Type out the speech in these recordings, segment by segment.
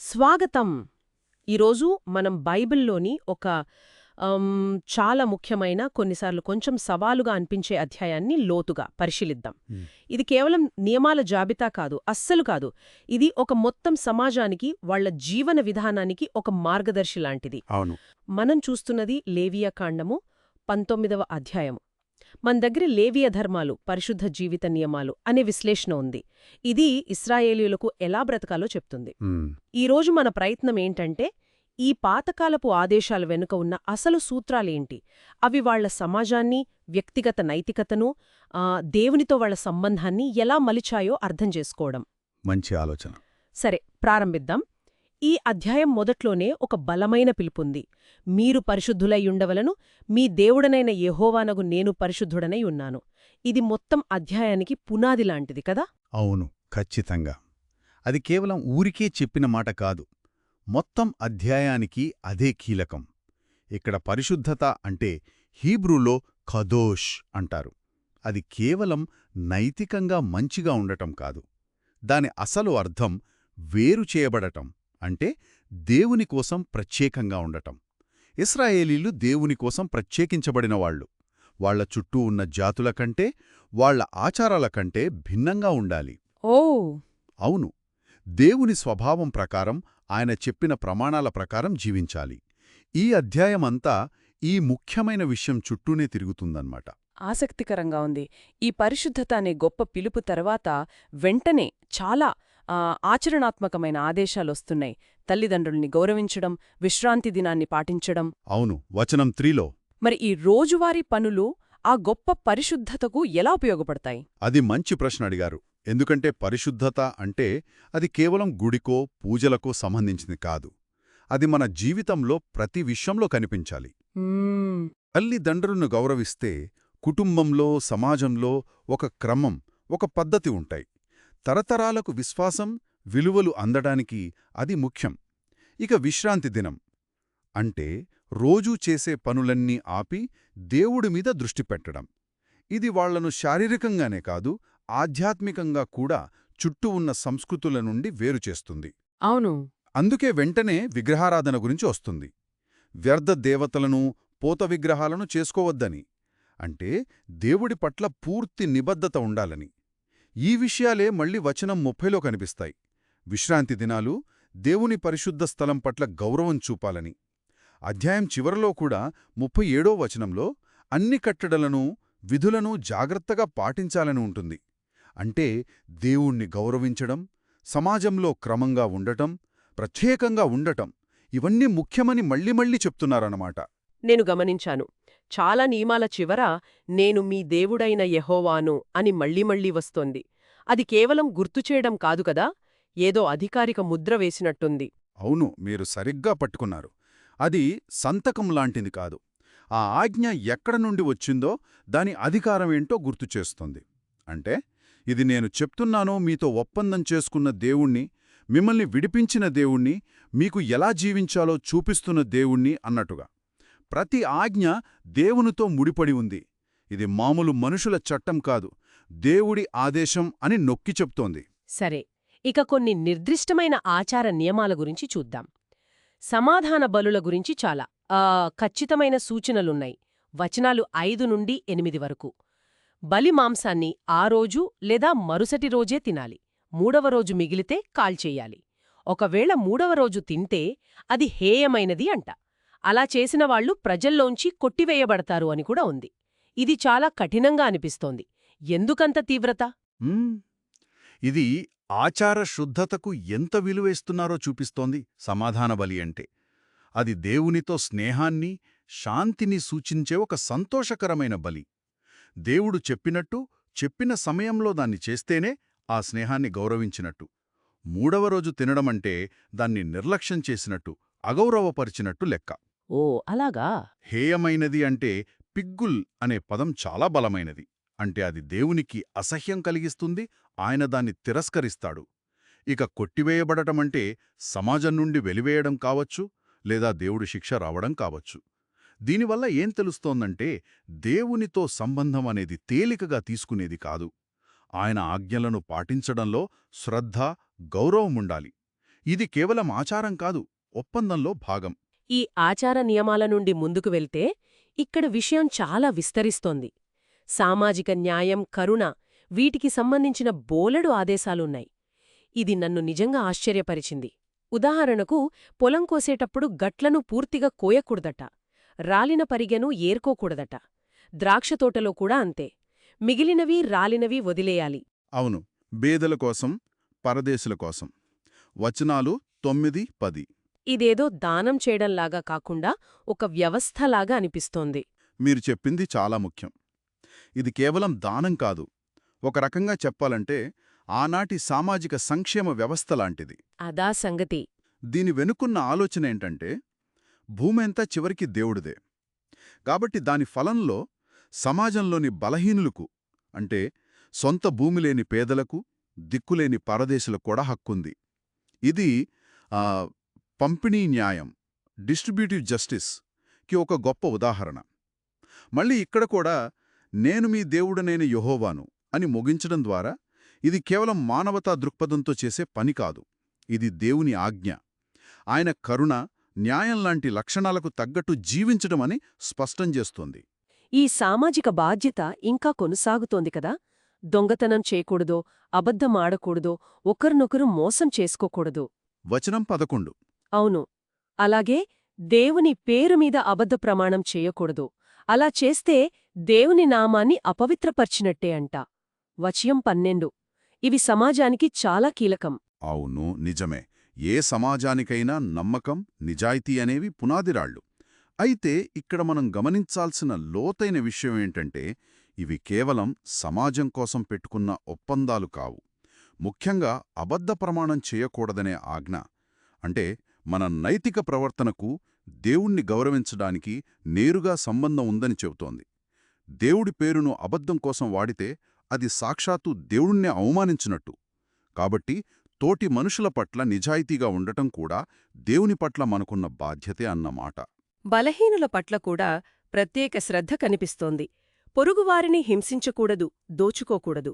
స్వాగతం. ఈరోజు మనం బైబిల్లోని ఒక చాలా ముఖ్యమైన కొన్నిసార్లు కొంచెం సవాలుగా అనిపించే అధ్యాయాన్ని లోతుగా పరిశీలిద్దాం. ఇది కేవలం నియమాల జాబితా కాదు అస్సలు కాదు. ఇది ఒక మొత్తం సమాజానికి వాళ్ళ జీవన విధానానికి ఒక మార్గదర్శి లాంటిది. మనం చూస్తున్నది లేవియా కాండము పంతొమ్మిదవ అధ్యాయము. మన దగ్గర లేవియ ధర్మాలు పరిశుద్ధ జీవిత నియమాలు అనే విశ్లేషణ ఉంది. ఇది ఇస్రాయేలీయులకు ఎలా బ్రతకాలో చెప్తుంది. ఈరోజు మన ప్రయత్నం ఏంటంటే ఈ పాతకాలపు ఆదేశాల వెనుక ఉన్న అసలు సూత్రాలేంటి అవి వాళ్ళ సమాజాన్ని వ్యక్తిగత నైతికతను దేవునితో వాళ్ళ సంబంధాన్ని ఎలా మలిచాయో అర్థం చేసుకోవడం. మంచి ఆలోచన. సరే ప్రారంభిద్దాం. ఈ అధ్యాయం మొదట్లోనే ఒక బలమైన పిలుపుంది. మీరు పరిశుద్ధులై ఉండవలను మీ దేవుడనైన యహోవానగు నేను పరిశుద్ధుడనై ఉన్నాను. ఇది మొత్తం అధ్యాయానికి పునాది లాంటిది కదా? అవును ఖచ్చితంగా. అది కేవలం ఊరికే చెప్పిన మాట కాదు. మొత్తం అధ్యాయానికి అదే కీలకం. ఇక్కడ పరిశుద్ధత అంటే హీబ్రూలో ఖదోష్ అంటారు. అది కేవలం నైతికంగా మంచిగా ఉండటం కాదు. దాని అసలు అర్థం వేరు చేయబడటం. అంటే దేవుని కోసం ప్రత్యేకంగా ఉండటం. ఇస్రాయేలీలు దేవుని కోసం ప్రత్యేకించబడిన వాళ్ళు. వాళ్ళ చుట్టూ ఉన్న జాతుల కంటే వాళ్ళ ఆచారాల కంటే భిన్నంగా ఉండాలి. ఓ! అవును. దేవుని స్వభావం ప్రకారం ఆయన చెప్పిన ప్రమాణాల ప్రకారం జీవించాలి. ఈ అధ్యాయమంతా ఈ ముఖ్యమైన విషయం చుట్టూనే తిరుగుతుందన్నమాట. ఆసక్తికరంగా ఉంది. ఈ పరిశుద్ధత అనే గొప్ప పిలుపు తర్వాత వెంటనే చాలా ఆ, ఆచరణాత్మకమైన ఆదేశాలొస్తున్నాయి. తల్లిదండ్రుల్ని గౌరవించడం విశ్రాంతి దినాన్ని పాటించడం. అవును వచనం త్రీలో. మరి ఈ రోజువారీ పనులు ఆ గొప్ప పరిశుద్ధతకు ఎలా ఉపయోగపడతాయి? అది మంచి ప్రశ్న అడిగారు. ఎందుకంటే పరిశుద్ధత అంటే అది కేవలం గుడికో పూజలకో సంబంధించింది కాదు. అది మన జీవితంలో ప్రతి విషయంలో కనిపించాలి. తల్లిదండ్రులను గౌరవిస్తే కుటుంబంలో సమాజంలో ఒక క్రమం ఒక పద్ధతి ఉంటాయి. తరతరాలకు విశ్వాసం విలువలు అందడానికి అది ముఖ్యం. ఇక విశ్రాంతి దినం. అంటే రోజూ చేసే పనులన్నీ ఆపి దేవుడి మీద దృష్టి పెట్టడం. ఇది వాళ్ళను శారీరకంగానే కాదు ఆధ్యాత్మికంగా కూడా చుట్టూ ఉన్న సంస్కృతుల నుండి వేరుచేస్తుంది అవును. అందుకే వెంటనే విగ్రహారాధన గురించి వస్తుంది. వ్యర్థ దేవతలను పోత విగ్రహాలను చేసుకోవద్దని. అంటే దేవుడి పట్ల పూర్తి నిబద్ధత ఉండాలని. ఈ విషయాలే మళ్ళీ వచనం ముప్పైలో కనిపిస్తాయి. విశ్రాంతి దినాలు దేవుని పరిశుద్ధ స్థలం పట్ల గౌరవం చూపాలని. అధ్యాయం చివరలో కూడా ముప్పై ఏడో వచనంలో అన్ని కట్టడలను విధులను జాగ్రత్తగా పాటించాలని ఉంటుంది. అంటే దేవుణ్ణి గౌరవించడం సమాజంలో క్రమంగా ఉండటం ప్రత్యేకంగా ఉండటం ఇవన్నీ ముఖ్యమని మళ్ళీ మళ్ళీ చెప్తున్నారన్నమాట. నేను గమనించాను. చాలా నియమాల చివర నేను మీ దేవుడైన యెహోవాను అని మళ్ళీ మళ్ళీ వస్తోంది. అది కేవలం గుర్తుచేయడం కాదు కదా? ఏదో అధికారిక ముద్ర వేసినట్టుంది. అవును మీరు సరిగ్గా పట్టుకున్నారు. అది సంతకం లాంటిది కాదు. ఆ ఆజ్ఞ ఎక్కడ నుండి వచ్చిందో దాని అధికారమేంటో గుర్తుచేస్తుంది అంటే ఇది నేను చెప్తున్నానో మీతో ఒప్పందం చేసుకున్న దేవుణ్ణి మిమ్మల్ని విడిపించిన దేవుణ్ణి మీకు ఎలా జీవించాలో చూపిస్తున్న దేవుణ్ణి అన్నట్టుగా. ప్రతి ఆజ్ఞ దేవునితో ముడిపడి ఉంది. ఇది మామూలు మనుషుల చట్టం కాదు. దేవుడి ఆదేశం అని నొక్కి చెప్తోంది. సరే ఇక కొన్ని నిర్దిష్టమైన ఆచార నియమాల గురించి చూద్దాం. సమాధాన బలుల గురించి చాలా. ఆ, ఖచ్చితమైన సూచనలున్నాయి. వచనాలు ఐదు నుండి ఎనిమిది వరకు. బలి మాంసాన్ని ఆ రోజు లేదా మరుసటి రోజే తినాలి. మూడవ రోజు మిగిలితే కాల్చేయాలి. ఒకవేళ మూడవ రోజు తింటే అది హేయమైనది అంట. అలా చేసిన వాళ్ళు ప్రజల్లోంచి కొట్టివేయబడతారు అని కూడా ఉంది. ఇది చాలా కఠినంగా అనిపిస్తోంది. ఎందుకంత తీవ్రత? ఇది ఆచార శుద్ధతకు ఎంత విలువేస్తున్నారో చూపిస్తోంది సమాధాన బలి అంటే. అది దేవునితో స్నేహాన్ని శాంతిని సూచించే ఒక సంతోషకరమైన బలి. దేవుడు చెప్పినట్టు చెప్పిన సమయంలో దాన్ని చేస్తేనే ఆ స్నేహాన్ని గౌరవించినట్టు. మూడవ రోజు తినడమంటే దాన్ని నిర్లక్ష్యం చేసినట్టు అగౌరవపరిచినట్టు లెక్క. ఓ అలాగా? హేయమైనది అంటే పిగ్గుల్ అనే పదం చాలా బలమైనది. అంటే అది దేవునికి అసహ్యం కలిగిస్తుంది ఆయన దాన్ని తిరస్కరిస్తాడు. ఇక కొట్టివేయబడటమంటే సమాజం నుండి వెలివేయడం కావచ్చు లేదా దేవుడి శిక్ష రావడం కావచ్చు. దీనివల్ల ఏం తెలుస్తోందంటే దేవునితో సంబంధం అనేది తేలికగా తీసుకునేది కాదు. ఆయన ఆజ్ఞలను పాటించడంలో శ్రద్ధ గౌరవముండాలి ఇది కేవలం ఆచారం కాదు ఒప్పందంలో భాగం. ఈ ఆచార నియమాల నుండి ముందుకు వెళ్తే ఇక్కడ విషయం చాలా విస్తరిస్తోంది. సామాజిక న్యాయం కరుణ వీటికి సంబంధించిన బోలెడు ఆదేశాలున్నాయి. ఇది నన్ను నిజంగా ఆశ్చర్యపరిచింది. ఉదాహరణకు పొలం కోసేటప్పుడు గట్లను పూర్తిగా కోయకూడదట రాలిన పరిగెను ఏర్కోకూడదట ద్రాక్షతోటలో కూడా అంతే. మిగిలినవి రాలినవి వదిలేయాలి. అవును బేదల కోసం పరదేశుల కోసం. వచనాలు తొమ్మిది పది. ఇదేదో దానం చేయడంలాగా కాకుండా ఒక వ్యవస్థలాగా అనిపిస్తోంది. మీరు చెప్పింది చాలా ముఖ్యం. ఇది కేవలం దానం కాదు. ఒక రకంగా చెప్పాలంటే ఆనాటి సామాజిక సంక్షేమ వ్యవస్థ లాంటిది. అదా సంగతి. దీని వెనుకున్న ఆలోచన ఏంటంటే భూమెంతా చివరికి దేవుడిదే. కాబట్టి దాని ఫలంలో సమాజంలోని బలహీనులకు అంటే సొంత భూమి లేని పేదలకు దిక్కులేని పరదేశులకు కూడా హక్కుంది. ఇది పంపిణీ న్యాయం డిస్ట్రిబ్యూటివ్ జస్టిస్కి ఒక గొప్ప ఉదాహరణ. మళ్ళీ ఇక్కడ కూడా నేను మీ దేవుడనైన యెహోవాను అని ముగించడం ద్వారా ఇది కేవలం మానవతా దృక్పథంతో చేసే పని కాదు. ఇది దేవుని ఆజ్ఞ. ఆయన కరుణ న్యాయం లాంటి లక్షణాలకు తగ్గట్టు జీవించడమని స్పష్టం చేస్తోంది. ఈ సామాజిక బాధ్యత ఇంకా కొనసాగుతోంది కదా? దొంగతనం చేయకూడదో అబద్ధం ఆడకూడదో ఒకరినొకరు మోసం చేసుకోకూడదు? వచనం పదకొండు. అవును. అలాగే దేవుని పేరు మీద అబద్ధ ప్రమాణం చేయకూడదు. అలా చేస్తే దేవుని నామాన్ని అపవిత్రపర్చినట్టే అంట. వచయం పన్నెండు. ఇవి సమాజానికి చాలా కీలకం. అవును నిజమే. ఏ సమాజానికైనా నమ్మకం నిజాయితీ అనేవి పునాదిరాళ్ళు. అయితే ఇక్కడ మనం గమనించాల్సిన లోతైన విషయం ఏంటంటే ఇవి కేవలం సమాజం కోసం పెట్టుకున్న ఒప్పందాలు కావు. ముఖ్యంగా అబద్ధ ప్రమాణం చేయకూడదనే ఆజ్ఞ. అంటే మన నైతిక ప్రవర్తనకు దేవుణ్ణి గౌరవించడానికి నేరుగా సంబంధం ఉందని చెబుతోంది. దేవుడి పేరును అబద్ధం కోసం వాడితే అది సాక్షాత్తు దేవుణ్ణే అవమానించినట్టు. కాబట్టి తోటి మనుషుల పట్ల నిజాయితీగా ఉండటం కూడా దేవుని పట్ల మనకున్న బాధ్యతే అన్నమాట బలహీనుల పట్ల కూడా ప్రత్యేక శ్రద్ధ కనిపిస్తోంది. పొరుగువారిని హింసించకూడదు దోచుకోకూడదు.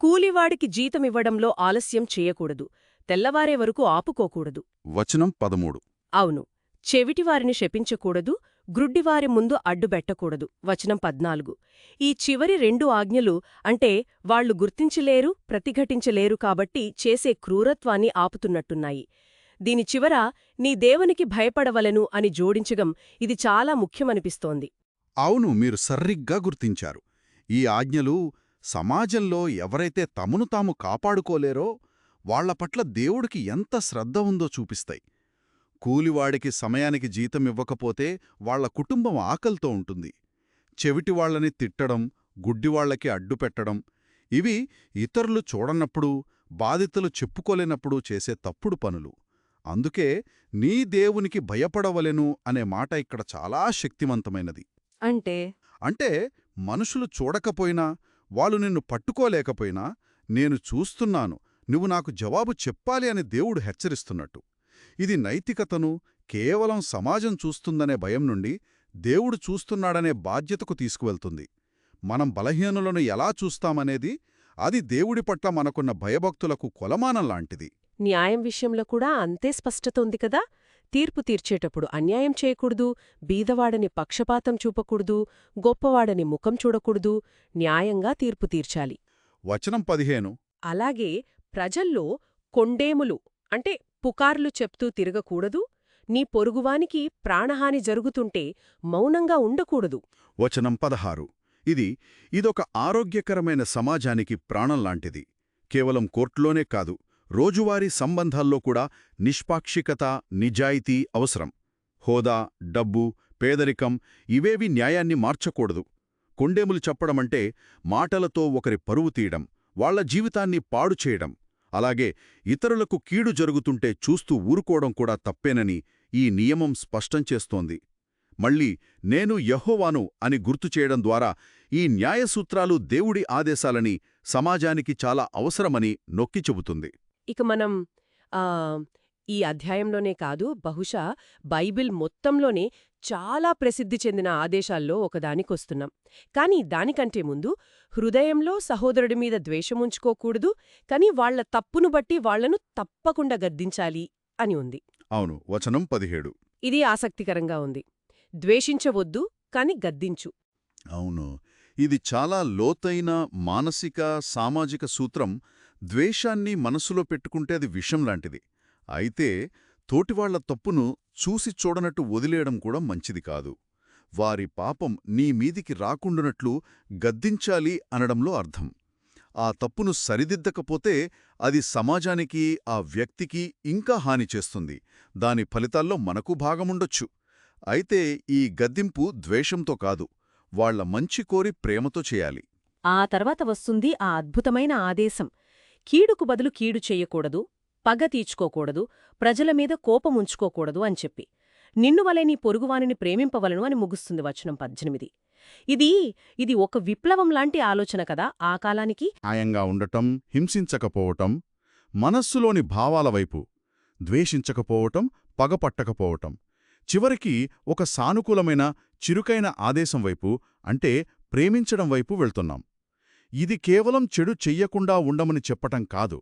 కూలివాడికి జీతమివ్వడంలో ఆలస్యం చేయకూడదు. తెల్లవారే వరకు ఆపుకోకూడదు. వచనం పదమూడు. అవును. చెవిటివారిని శపించకూడదు గ్రుడ్డివారి ముందు అడ్డుబెట్టకూడదు వచనం పద్నాలుగు. ఈ చివరి రెండు ఆజ్ఞలు అంటే వాళ్ళు గుర్తించలేరు ప్రతిఘటించలేరు కాబట్టి చేసే క్రూరత్వాన్ని ఆపుతున్నట్టున్నాయి. దీని చివర నీ దేవునికి భయపడవలను అని జోడించగం ఇది చాలా ముఖ్యమనిపిస్తోంది. అవును మీరు సర్రిగ్గా గుర్తించారు. ఈ ఆజ్ఞలు సమాజంలో ఎవరైతే తమను తాము కాపాడుకోలేరో పట్ల దేవుడికి ఎంత శ్రద్ధ ఉందో చూపిస్తాయి. కూలివాడికి సమయానికి జీతం ఇవ్వకపోతే వాళ్ళ కుటుంబం ఆకలితో ఉంటుంది. చెవిటివాళ్ళని తిట్టడం గుడ్డివాళ్ళకి అడ్డుపెట్టడం ఇవి ఇతరులు చూడనప్పుడు బాధితులు చెప్పుకోలేనప్పుడు చేసే తప్పుడు పనులు. అందుకే నీ దేవునికి భయపడవలెను అనే మాట ఇక్కడ చాలా శక్తివంతమైనది. అంటే? అంటే మనుషులు చూడకపోయినా వాళ్ళు నిన్ను పట్టుకోలేకపోయినా నేను చూస్తున్నాను. నువ్వు నాకు జవాబు చెప్పాలి అని దేవుడు హెచ్చరిస్తున్నట్టు. ఇది నైతికతను కేవలం సమాజం చూస్తుందనే భయం నుండి దేవుడు చూస్తున్నాడనే బాధ్యతకు తీసుకువెళ్తుంది. మనం బలహీనులను ఎలా చూస్తామనేది అది దేవుడి పట్ల మనకున్న భయభక్తులకు కొలమానం లాంటిది. న్యాయం విషయంలో కూడా అంతే స్పష్టత ఉంది కదా? తీర్పు తీర్చేటప్పుడు అన్యాయం చేయకూడదు బీదవాడని పక్షపాతం చూపకూడదు గొప్పవాడని ముఖం చూడకూడదు న్యాయంగా తీర్పు తీర్చాలి. వచనం పదిహేను. అలాగే ప్రజల్లో కొండేములు అంటే పుకార్లు చెప్తూ తిరగకూడదు నీ పొరుగువానికి ప్రాణహాని జరుగుతుంటే మౌనంగా ఉండకూడదు. వచనం పదహారు. ఇది ఇదొక ఆరోగ్యకరమైన సమాజానికి ప్రాణంలాంటిది కేవలం కోర్టులోనే కాదు రోజువారీ సంబంధాల్లో కూడా నిష్పాక్షికత నిజాయితీ అవసరం. హోదా డబ్బు పేదరికం ఇవేవి న్యాయాన్ని మార్చకూడదు. కొండేములు చెప్పడమంటే మాటలతో ఒకరి పరువు తీయడం వాళ్ళ జీవితాన్ని పాడు చేయడం. అలాగే ఇతరులకు కీడు జరుగుతుంటే చూస్తూ ఊరుకోవడం కూడా తప్పేనని ఈ నియమం స్పష్టం చేస్తోంది. మళ్ళీ నేను యహోవాను అని గుర్తు చేయడం ద్వారా ఈ న్యాయసూత్రాలు దేవుడి ఆదేశాలని సమాజానికి చాలా అవసరమని నొక్కి చెబుతుంది. ఇక మనం ఈ అధ్యాయంలోనే కాదు బహుశా బైబిల్ మొత్తంలోనే చాలా ప్రసిద్ధి చెందిన ఆదేశాల్లో ఒకదానికొస్తున్నాం. కాని దానికంటే ముందు హృదయంలో సహోదరుడి మీద ద్వేషముంచుకోకూడదు కాని వాళ్ళ తప్పును బట్టి వాళ్ళను తప్పకుండా గద్దించాలి అని ఉంది. అవును వచనం పదిహేడు. ఇది ఆసక్తికరంగా ఉంది. ద్వేషించవద్దు కాని గద్దించు. అవును ఇది చాలా లోతైన మానసిక సామాజిక సూత్రం. ద్వేషాన్ని మనసులో పెట్టుకుంటే అది విషం లాంటిది. అయితే తోటివాళ్ళ తప్పును చూసి చూడనట్టు వదిలేయడం కూడా మంచిది కాదు. వారి పాపం నీ మీదికి రాకుండునట్లు గద్దించాలి అనడంలో అర్థం. ఆ తప్పును సరిదిద్దకపోతే అది సమాజానికి ఆ వ్యక్తికి ఇంకా హాని చేస్తుంది. దాని ఫలితాల్లో మనకు భాగముండొచ్చు. అయితే ఈ గద్దింపు ద్వేషంతో కాదు వాళ్ళ మంచి కోరి ప్రేమతో చేయాలి. ఆ తర్వాత వస్తుంది ఆ అద్భుతమైన ఆదేశం. కీడుకు బదులు కీడు చెయ్యకూడదు పగ తీర్చుకోకూడదు ప్రజల మీద కోపముంచుకోకూడదు అని చెప్పి. నిన్నువలే నీ పొరుగువానిని ప్రేమింపవలను అని ముగుస్తుంది వచనం పద్దెనిమిది. ఇది ఇది ఒక విప్లవం లాంటి ఆలోచన కదా ఆ కాలానికి? న్యాయంగా ఉండటం హింసించకపోవటం మనస్సులోని భావాల వైపు ద్వేషించకపోవటం పగపట్టకపోవటం. చివరికి ఒక సానుకూలమైన చిరుకైన ఆదేశం వైపు అంటే ప్రేమించడం వైపు వెళ్తున్నాం. ఇది కేవలం చెడు చెయ్యకుండా ఉండమని చెప్పటం కాదు.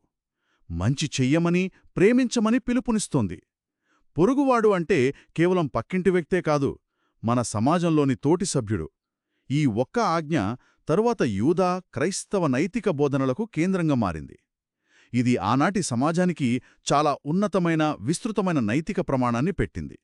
మంచి చెయ్యమని ప్రేమించమని పిలుపునిస్తోంది. పొరుగువాడు అంటే కేవలం పక్కింటి వ్యక్తే కాదు మన సమాజంలోని తోటి సభ్యుడు. ఈ ఒక్క ఆజ్ఞ తరువాత యూదా క్రైస్తవ నైతిక బోధనలకు కేంద్రంగా మారింది. ఇది ఆనాటి సమాజానికి చాలా ఉన్నతమైన విస్తృతమైన నైతిక ప్రమాణాన్ని పెట్టింది.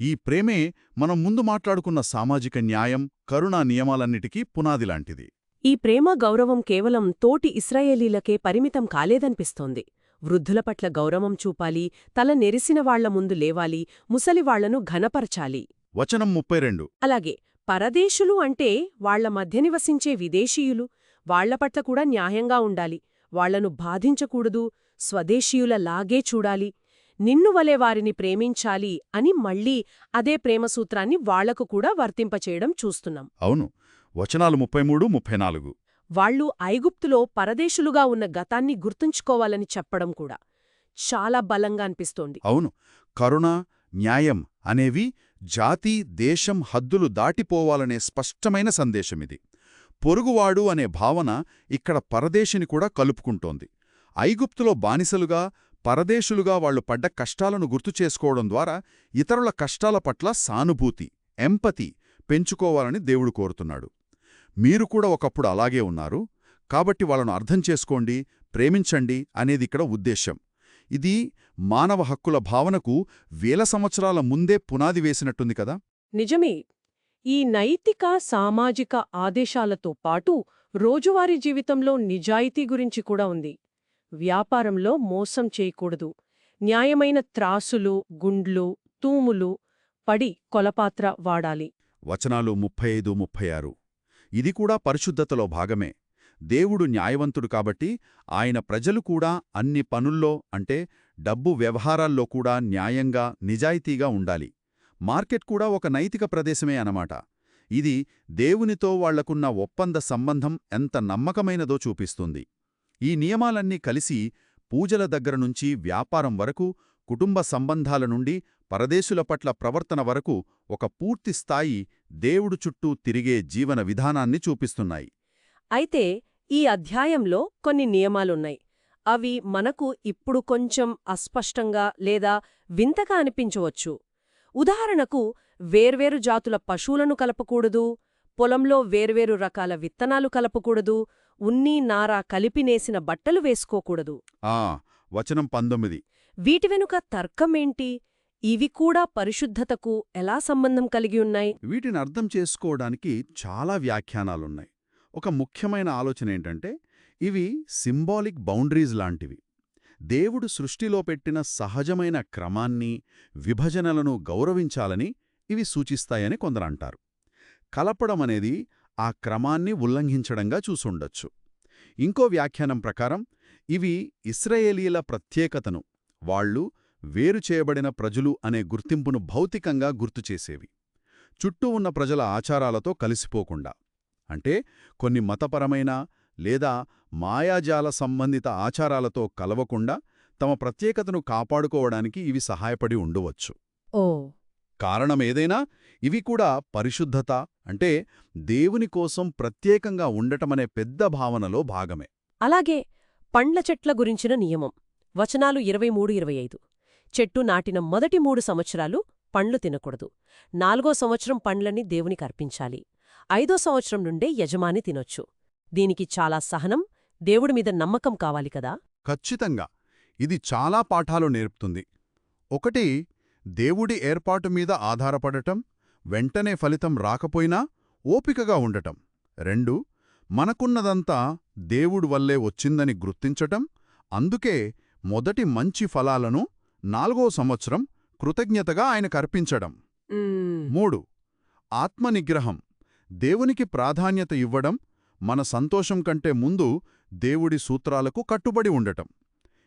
ఈ ప్రేమే మనం ముందు మాట్లాడుకున్న సామాజిక న్యాయం కరుణా నియమాలన్నిటికీ పునాదిలాంటిది ఈ ప్రేమ గౌరవం కేవలం తోటి ఇస్రాయేలీలకే పరిమితం కాలేదనిపిస్తోంది. వృద్ధుల పట్ల గౌరవం చూపాలి తల నెరిసిన వాళ్ళ ముందు లేవాలి ముసలివాళ్ళను ఘనపరచాలి. వచనం ముప్పై రెండు. అలాగే పరదేశులు అంటే వాళ్ళ మధ్య నివసించే విదేశీయులు వాళ్ళ పట్ల కూడా న్యాయంగా ఉండాలి వాళ్ళను బాధించకూడదు స్వదేశీయుల లాగే చూడాలి నిన్ను వలె వారిని ప్రేమించాలి అని మళ్ళీ అదే ప్రేమసూత్రాన్ని వాళ్ళకు కూడా వర్తింపచేయడం చూస్తున్నాం. అవును. వచనాలు ముప్పై మూడు ముప్పై నాలుగు వాళ్ళు ఐగుప్తులో పరదేశులుగా ఉన్న గతాన్ని గుర్తుంచుకోవాలని చెప్పడం కూడా చాలా బలంగా అనిపిస్తోంది. అవును. కరుణ న్యాయం అనేవి జాతి దేశం హద్దులు దాటిపోవాలనే స్పష్టమైన సందేశమిది. పొరుగువాడు అనే భావన ఇక్కడ పరదేశిని కూడా కలుపుకుంటోంది. ఐగుప్తులో బానిసలుగా పరదేశులుగా వాళ్ళు పడ్డ కష్టాలను గుర్తుచేసుకోవడం ద్వారా ఇతరుల కష్టాల పట్ల సానుభూతి ఎంపతి పెంచుకోవాలని దేవుడు కోరుతున్నాడు. మీరు కూడా ఒకప్పుడు అలాగే ఉన్నారు. కాబట్టి వాళ్ళను అర్థం చేసుకోండి ప్రేమించండి అనేది ఇక్కడ ఉద్దేశ్యం. ఇది మానవ హక్కుల భావనకు వేల సంవత్సరాల ముందే పునాది వేసినట్టుంది కదా? నిజమే. ఈ నైతిక సామాజిక ఆదేశాలతో పాటు రోజువారీ జీవితంలో నిజాయితీ గురించి కూడా ఉంది. వ్యాపారంలో మోసం చేయకూడదు. న్యాయమైన త్రాసులు గుండ్లు తూములు పడి కొలపాత్ర వాడాలి. వచనాలు ముప్పై ఐదు ముప్పై ఆరు. ఇది కూడా పరిశుద్ధతలో భాగమే. దేవుడు న్యాయవంతుడు కాబట్టి ఆయన ప్రజలు కూడా అన్ని పనుల్లో అంటే డబ్బు వ్యవహారాల్లో కూడా న్యాయంగా నిజాయితీగా ఉండాలి. మార్కెట్ కూడా ఒక నైతిక ప్రదేశమే అనమాట ఇది దేవునితో వాళ్ళకున్న ఒప్పంద సంబంధం ఎంత నమ్మకమైనదో చూపిస్తుంది. ఈ నియమాలన్నీ కలిసి పూజల దగ్గర నుంచి వ్యాపారం వరకు కుటుంబ సంబంధాల నుండి పరదేశుల పట్ల ప్రవర్తన వరకు ఒక పూర్తి స్థాయి దేవుడు చుట్టూ తిరిగే జీవన విధానాన్ని చూపిస్తున్నాయి. అయితే ఈ అధ్యాయంలో కొన్ని నియమాలున్నాయి. అవి మనకు ఇప్పుడు కొంచెం అస్పష్టంగా లేదా వింతగా అనిపించవచ్చు. ఉదాహరణకు వేర్వేరు జాతుల పశువులను కలపకూడదు పొలంలో వేర్వేరు రకాల విత్తనాలు కలపకూడదు ఉన్ని నార కలిపినేసిన బట్టలు వేసుకోకూడదు. ఆ వచనం పంతొమ్మిది. వీటి వెనుక తర్కమేంటి? ఇవి కూడా పరిశుద్ధతకు ఎలా సంబంధం కలిగి ఉన్నాయి? వీటిని అర్థం చేసుకోవడానికి చాలా వ్యాఖ్యానాలున్నాయి. ఒక ముఖ్యమైన ఆలోచన ఏంటంటే ఇవి సింబాలిక్ బౌండరీస్ లాంటివి. దేవుడు సృష్టిలో పెట్టిన సహజమైన క్రమాన్ని విభజనలను గౌరవించాలని ఇవి సూచిస్తాయని కొందరంటారు కలపడం అనేది ఆ క్రమాన్ని ఉల్లంఘించడంగా చూసుండొచ్చు. ఇంకో వ్యాఖ్యానం ప్రకారం ఇవి ఇస్రాయేలీల ప్రత్యేకతను వాళ్ళు వేరు చేయబడిన ప్రజలు అనే గుర్తింపును భౌతికంగా గుర్తుచేసేవి చుట్టూ ఉన్న ప్రజల ఆచారాలతో కలిసిపోకుండా. అంటే కొన్ని మతపరమైన లేదా మాయాజాల సంబంధిత ఆచారాలతో కలవకుండా తమ ప్రత్యేకతను కాపాడుకోవడానికి ఇవి సహాయపడి ఉండవచ్చు. ఓ. కారణమేదైనా ఇవి కూడా పరిశుద్ధత అంటే దేవుని కోసం ప్రత్యేకంగా ఉండటమనే పెద్ద భావనలో భాగమే. అలాగే పండ్ల చెట్ల గురించిన నియమం. వచనాలు ఇరవై మూడు ఇరవై ఐదు. చెట్టు నాటిన మొదటి మూడు సంవత్సరాలు పండ్లు తినకూడదు. నాలుగో సంవత్సరం పండ్లని దేవునికి అర్పించాలి. ఐదో సంవత్సరం నుండే యజమాని తినొచ్చు. దీనికి చాలా సహనం దేవుడి మీద నమ్మకం కావాలి కదా? ఖచ్చితంగా. ఇది చాలా పాఠాలు నేర్పుతుంది. ఒకటి దేవుడి ఏర్పాటు మీద ఆధారపడటం వెంటనే ఫలితం రాకపోయినా ఓపికగా ఉండటం. రెండు మనకున్నదంతా దేవుడు వల్లే వచ్చిందని గుర్తించటం అందుకే మొదటి మంచి ఫలాలను నాలుగో సంవత్సరం కృతజ్ఞతగా ఆయనకర్పించడం మూడు ఆత్మనిగ్రహం. దేవునికి ప్రాధాన్యత ఇవ్వడం మన సంతోషం కంటే ముందు దేవుడి సూత్రాలకు కట్టుబడి ఉండటం.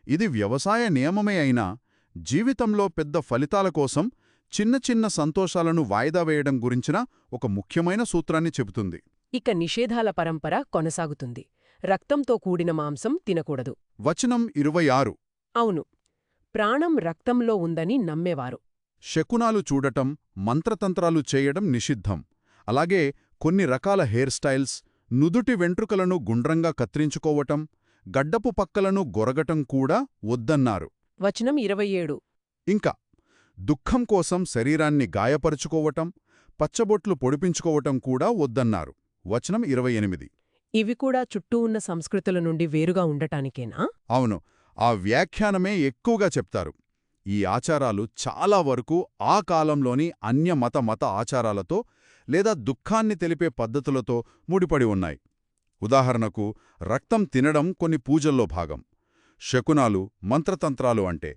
ఇది వ్యవసాయ నియమమే అయినా జీవితంలో పెద్ద ఫలితాల కోసం చిన్న చిన్న సంతోషాలను వాయిదా వేయడం గురించిన ఒక ముఖ్యమైన సూత్రాన్ని చెబుతుంది. ఇక నిషేధాల పరంపర కొనసాగుతుంది. రక్తంతో కూడిన మాంసం తినకూడదు. వచనం ఇరవై ఆరు. అవును. ప్రాణం రక్తంలో ఉందని నమ్మేవారు. శకునాలు చూడటం మంత్రతంత్రాలు చేయడం నిషిద్ధం. అలాగే కొన్ని రకాల హెయిర్ స్టైల్స్ నుదుటి వెంట్రుకలను గుండ్రంగా కత్తిరించుకోవటం గడ్డపు పక్కలను గొరగటం కూడా వద్దన్నారు. వచనం ఇరవై ఏడు. ఇంకా దుఃఖం కోసం శరీరాన్ని గాయపరుచుకోవటం పచ్చబొట్లు పొడిపించుకోవటం కూడా వద్దన్నారు. వచనం ఇరవై ఎనిమిది. ఇవి కూడా చుట్టూ ఉన్న సంస్కృతుల నుండి వేరుగా ఉండటానికేనా? అవును. ఆ వ్యాఖ్యానమే ఎక్కువగా చెప్తారు. ఈ ఆచారాలు చాలా వరకు ఆ కాలంలోని అన్య మత మత ఆచారాలతో లేదా దుఃఖాన్ని తెలిపే పద్ధతులతో ముడిపడి ఉన్నాయి. ఉదాహరణకు రక్తం తినడం కొన్ని పూజల్లో భాగం. శకునాలు మంత్రతంత్రాలు అంటే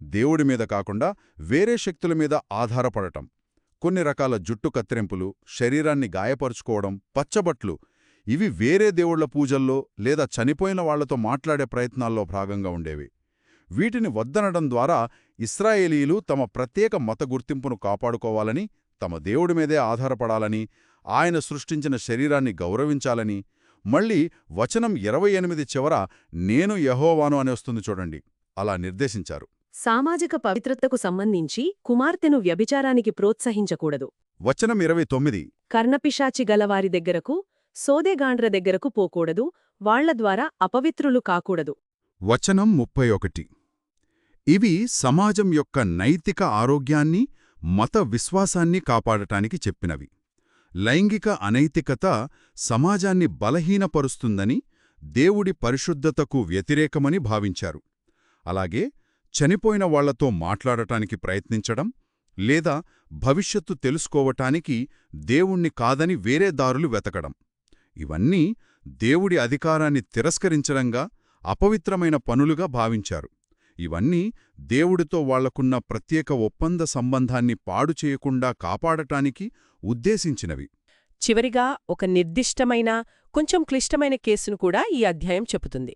దేవుడి మీద కాకుండా వేరే శక్తుల మీద ఆధారపడటం. కొన్ని రకాల జుట్టు కత్తిరింపులు శరీరాన్ని గాయపరుచుకోవడం పచ్చబట్లు ఇవి వేరే దేవుళ్ళ పూజల్లో లేదా చనిపోయిన వాళ్ళతో మాట్లాడే ప్రయత్నాల్లో భాగంగా ఉండేవి. వీటిని వద్దనడం ద్వారా ఇస్రాయేలీలు తమ ప్రత్యేక మత గుర్తింపును కాపాడుకోవాలని తమ దేవుడి మీదే ఆధారపడాలని ఆయన సృష్టించిన శరీరాన్ని గౌరవించాలని మళ్ళీ వచనం ఇరవై ఎనిమిది చివర నేను యహోవాను అని వస్తుంది చూడండి. అలా నిర్దేశించారు. సామాజిక పవిత్రతకు సంబంధించి కుమార్తెను వ్యభిచారానికి ప్రోత్సహించకూడదు. వచనం ఇరవై తొమ్మిది. కర్ణపిశాచి గలవారి దగ్గరకు సోదెగాండ్ర దగ్గరకు పోకూడదు వాళ్ళ ద్వారా అపవిత్రులు కాకూడదు. వచనం ముప్పై ఒకటి. ఇవి సమాజం యొక్క నైతిక ఆరోగ్యాన్ని మత విశ్వాసాన్ని కాపాడటానికి చెప్పినవి. లైంగిక అనైతికత సమాజాన్ని బలహీనపరుస్తుందని దేవుడి పరిశుద్ధతకు వ్యతిరేకమని భావించారు. అలాగే చనిపోయిన వాళ్ళతో మాట్లాడటానికి ప్రయత్నించడం లేదా భవిష్యత్తు తెలుసుకోవటానికి దేవుణ్ణి కాదని వేరే దారులు వెతకడం. ఇవన్నీ దేవుడి అధికారాన్ని తిరస్కరించడంగా అపవిత్రమైన పనులుగా భావించారు. ఇవన్నీ దేవుడితో వాళ్ళకున్న ప్రత్యేక ఒప్పంద సంబంధాన్ని పాడు చేయకుండా కాపాడటానికి ఉద్దేశించినవి. చివరిగా ఒక నిర్దిష్టమైన కొంచెం క్లిష్టమైన కేసును కూడా ఈ అధ్యాయం చెబుతుంది.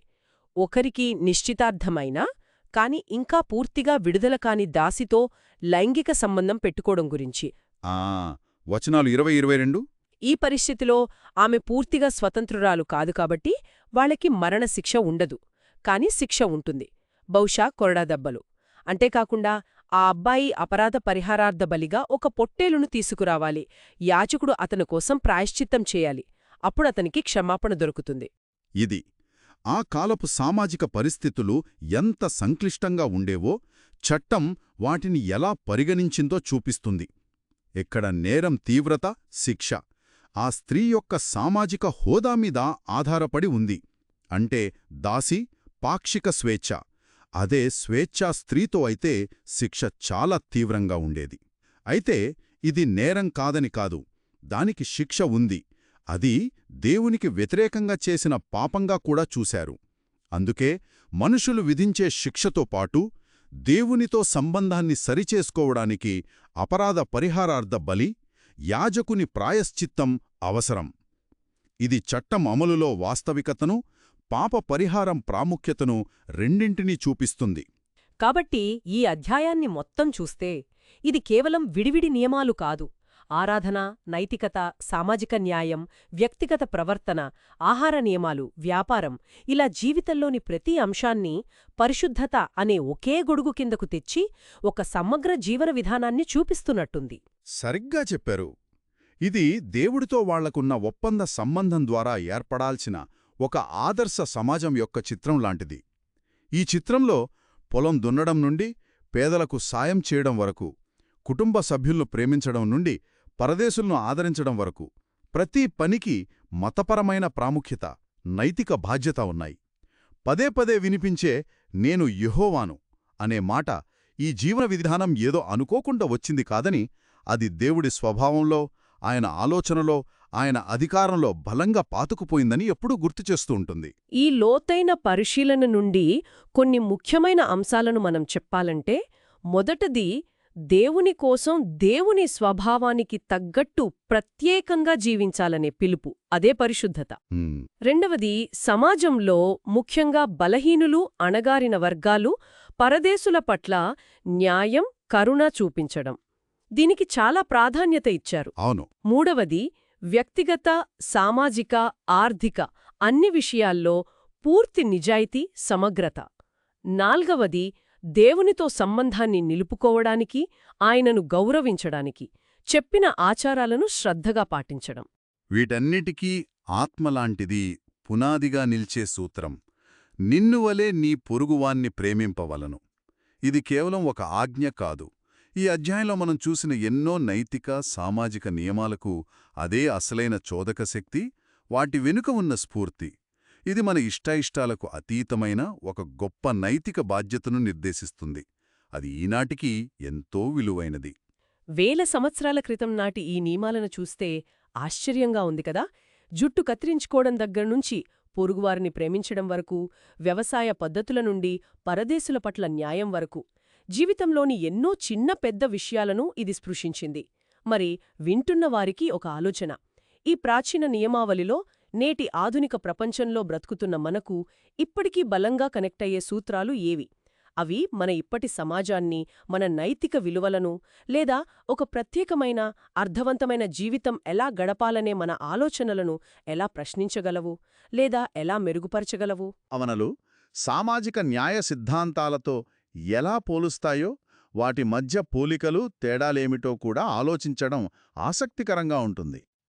ఒకరికి నిశ్చితార్థమైన కాని ఇంకా పూర్తిగా విడుదల కాని దాసితో లైంగిక సంబంధం పెట్టుకోవడం గురించి. ఆ వచనాలు ఇరవై ఇరవై రెండు? ఈ పరిస్థితిలో ఆమె పూర్తిగా స్వతంత్రురాలు కాదు కాబట్టి వాళ్ళకి మరణశిక్ష ఉండదు. కాని శిక్ష ఉంటుంది. బహుశా కొరడా దెబ్బలు. అంతేకాకుండా ఆ అబ్బాయి అపరాధ పరిహారార్థ బలిగా ఒక పొట్టేలును తీసుకురావాలి. యాచకుడు అతని కోసం ప్రాయశ్చిత్తం చేయాలి. అప్పుడతనికి క్షమాపణ దొరుకుతుంది. ఇది ఆ కాలపు సామాజిక పరిస్థితులు ఎంత సంక్లిష్టంగా ఉండేవో చట్టం వాటిని ఎలా పరిగణించిందో చూపిస్తుంది. ఎక్కడ నేరం తీవ్రత శిక్ష. ఆ స్త్రీ యొక్క సామాజిక హోదా మీద ఆధారపడి ఉంది. అంటే దాసి పాక్షిక స్వేచ్ఛ. అదే స్వేచ్ఛా స్త్రీతో అయితే శిక్ష చాలా తీవ్రంగా ఉండేది. అయితే ఇది నేరం కాదని కాదు. దానికి శిక్ష ఉంది. అది దేవునికి వ్యతిరేకంగా చేసిన పాపంగా కూడా చూశారు. అందుకే మనుషులు విధించే శిక్షతో పాటు దేవునితో సంబంధాన్ని సరిచేసుకోవడానికి అపరాధ పరిహారార్థ బలి యాజకుని ప్రాయశ్చిత్తం అవసరం. ఇది చట్టం అమలులో వాస్తవికతను పాప పరిహారం ప్రాముఖ్యతను రెండింటినీ చూపిస్తుంది. కాబట్టి ఈ అధ్యాయాన్ని మొత్తం చూస్తే ఇది కేవలం విడివిడి నియమాలు కాదు. ఆరాధన నైతికత సామాజిక న్యాయం వ్యక్తిగత ప్రవర్తన ఆహార నియమాలు వ్యాపారం ఇలా జీవితంలోని ప్రతి అంశాన్ని పరిశుద్ధత అనే ఒకే గొడుగు కిందకు తెచ్చి ఒక సమగ్ర జీవన విధానాన్ని చూపిస్తున్నట్టుంది. సరిగ్గా చెప్పారు. ఇది దేవుడితో వాళ్ళకున్న ఒప్పంద సంబంధం ద్వారా ఏర్పడాల్సిన ఒక ఆదర్శ సమాజం యొక్క చిత్రం లాంటిది. ఈ చిత్రంలో పొలం దున్నడం నుండి పేదలకు సాయం చేయడం వరకు కుటుంబ సభ్యులను ప్రేమించడం నుండి పరదేశులను ఆదరించడం వరకు ప్రతి పనికి మతపరమైన ప్రాముఖ్యత నైతిక బాధ్యత ఉన్నాయి. పదే పదే వినిపించే నేను యెహోవాను అనే మాట ఈ జీవన విధానం ఏదో అనుకోకుండా వచ్చింది కాదని అది దేవుడి స్వభావంలో ఆయన ఆలోచనలో ఆయన అధికారంలో బలంగా పాతుకుపోయిందని ఎప్పుడూ గుర్తుచేస్తూ ఉంటుంది. ఈ లోతైన పరిశీలన నుండి కొన్ని ముఖ్యమైన అంశాలను మనం చెప్పాలంటే మొదటది దేవుని కోసం దేవుని స్వభావానికి తగ్గట్టు ప్రత్యేకంగా జీవించాలనే పిలుపు అదే పరిశుద్ధత. రెండవది సమాజంలో ముఖ్యంగా బలహీనులు అణగారిన వర్గాలు పరదేశుల పట్ల న్యాయం కరుణ చూపించడం. దీనికి చాలా ప్రాధాన్యత ఇచ్చారు. అవును. మూడవది వ్యక్తిగత సామాజిక ఆర్థిక అన్ని విషయాల్లో పూర్తి నిజాయితీ సమగ్రత. నాల్గవది దేవునితో సంబంధాన్ని నిలుపుకోవడానికి ఆయనను గౌరవించడానికి చెప్పిన ఆచారాలను శ్రద్ధగా పాటించడం. వీటన్నిటికీ ఆత్మలాంటిది పునాదిగా నిల్చే సూత్రం. నిన్నువలే నీ పొరుగువాన్ని ప్రేమింపవలను. ఇది కేవలం ఒక ఆజ్ఞ కాదు. ఈ అధ్యాయంలో మనం చూసిన ఎన్నో నైతిక సామాజిక నియమాలకు అదే అసలైన చోదక శక్తి వాటి వెనుక ఉన్న స్ఫూర్తి. ఇది మన ఇష్టాయిష్టాలకు అతీతమైన ఒక గొప్ప నైతిక బాధ్యతను నిర్దేశిస్తుంది. అది ఈనాటికి ఎంతో విలువైనది. వేల సంవత్సరాల క్రితం నాటి ఈ నియమాలను చూస్తే ఆశ్చర్యంగా ఉంది కదా! జుట్టు కత్తిరించుకోవడం దగ్గర్నుంచి పొరుగువారిని ప్రేమించడం వరకు వ్యవసాయ పద్ధతుల నుండి పరదేశుల పట్ల న్యాయం వరకు. జీవితంలోని ఎన్నో చిన్న పెద్ద విషయాలను ఇది స్పృశించింది. మరి వింటున్న వారికి ఒక ఆలోచన. ఈ ప్రాచీన నియమావళిలో నేటి ఆధునిక ప్రపంచంలో బ్రతుకుతున్న మనకు ఇప్పటికీ బలంగా కనెక్టయ్యే సూత్రాలు ఏవి? అవి మన ఇప్పటి సమాజాన్ని మన నైతిక విలువలను లేదా ఒక ప్రత్యేకమైన అర్థవంతమైన జీవితం ఎలా గడపాలనే మన ఆలోచనలను ఎలా ప్రశ్నించగలవు లేదా ఎలా మెరుగుపరచగలవు? అవనలు సామాజిక న్యాయ సిద్ధాంతాలతో ఎలా పోలుస్తాయో వాటి మధ్య పోలికలు తేడాలేమిటో కూడా ఆలోచించడం ఆసక్తికరంగా ఉంటుంది.